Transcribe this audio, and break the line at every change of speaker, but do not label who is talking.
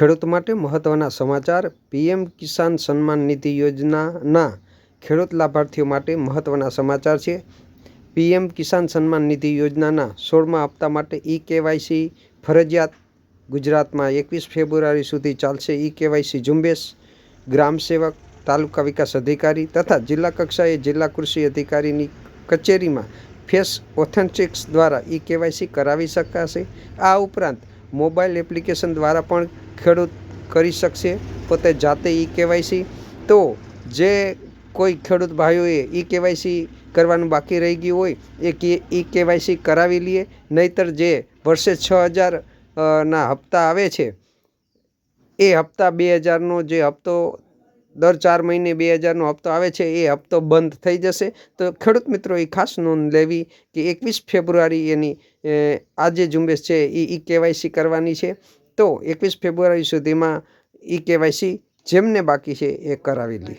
ખેડૂત માટે મહત્ત્વના સમાચાર, પીએમ કિસાન સન્માન નિધિ યોજનાના ખેડૂત લાભાર્થીઓ માટે મહત્ત્વના સમાચાર છે. પીએમ કિસાન સન્માન નિધિ યોજનાના સોળમા હપ્તા માટે ઈ કેવાયસી ફરજિયાત ગુજરાતમાં એકવીસ ફેબ્રુઆરી સુધી ચાલશે ઈ કેવાયસી ઝુંબેશ. ગ્રામ સેવક, તાલુકા વિકાસ અધિકારી તથા જિલ્લા કક્ષાએ જિલ્લા કૃષિ અધિકારીની કચેરીમાં ફેસ ઓથેન્ટિક્સ દ્વારા ઈ કેવાયસી કરાવી શકાશે. આ ઉપરાંત મોબાઈલ એપ્લિકેશન દ્વારા પણ ખેડૂત કરી શકશે, પોતે જાતે ઈ કેવાયસી. તો જે કોઈ ખેડૂત ભાઈઓએ ઈ કેવાયસી કરવાનું બાકી રહી ગયું હોય, એ કે, ઈ કેવાયસી કરાવી લઈએ નહીંતર જે વર્ષે છ હજાર ના હપ્તા આવે છે, એ હપ્તા બે હજારનો જે હપ્તો દર ચાર મહિને બે હજારનો હપ્તો આવે છે, એ હપ્તો બંધ થઈ જશે. તો ખેડૂત મિત્રો, એ ખાસ નોંધ લેવી કે એકવીસ ફેબ્રુઆરી એની આજે ઝુંબેશ છે, એ, ઈ કેવાયસી કરવાની છે. તો એકવીસ ફેબ્રુઆરી સુધીમાં ઈ કેવાયસી જેમને બાકી છે, એ કરાવી લે.